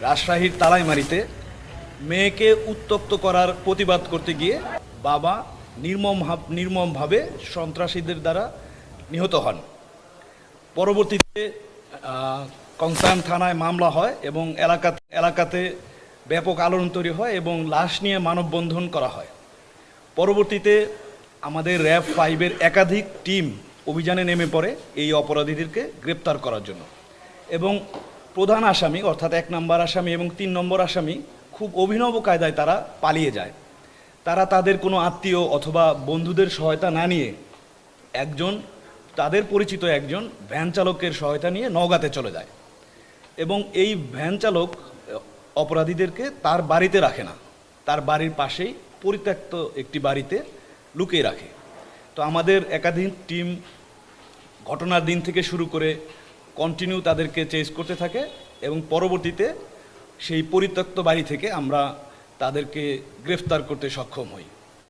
রাজশাহীর তালাইমারিতে মেয়েকে উত্তপ্ত করার প্রতিবাদ করতে গিয়ে বাবা নির্মম ভাব- নির্মমভাবে সন্ত্রাসীদের দ্বারা নিহত হন। পরবর্তীতে কনসার্ন থানায় মামলা হয় এবং এলাকা এলাকাতে ব্যাপক আলোড়ন তৈরি হয় এবং লাশ নিয়ে মানববন্ধন করা হয়। পরবর্তীতে আমাদের র্যাব ফাইভের একাধিক টিম অভিযানে নেমে পড়ে এই অপরাধীদেরকে গ্রেপ্তার করার জন্য। এবং প্রধান আসামি, অর্থাৎ এক নম্বর আসামি এবং তিন নম্বর আসামি খুব অভিনব কায়দায় তারা পালিয়ে যায়। তারা তাদের কোনো আত্মীয় অথবা বন্ধুদের সহায়তা না নিয়ে একজন, তাদের পরিচিত একজন ভ্যান চালকের সহায়তা নিয়ে নওগাঁতে চলে যায় এবং এই ভ্যান চালক অপরাধীদেরকে তার বাড়িতে রাখে না। তার বাড়ির পাশেই পরিত্যক্ত একটি বাড়িতে লুকিয়ে রাখে। তো আমাদের একাধিক টিম ঘটনার দিন থেকে শুরু করে কন্টিনিউ তাদেরকে চেস করতে থাকে এবং পরবর্তীতে সেই পরিত্যক্ত বাড়ি থেকে আমরা তাদেরকে গ্রেফতার করতে সক্ষম হই।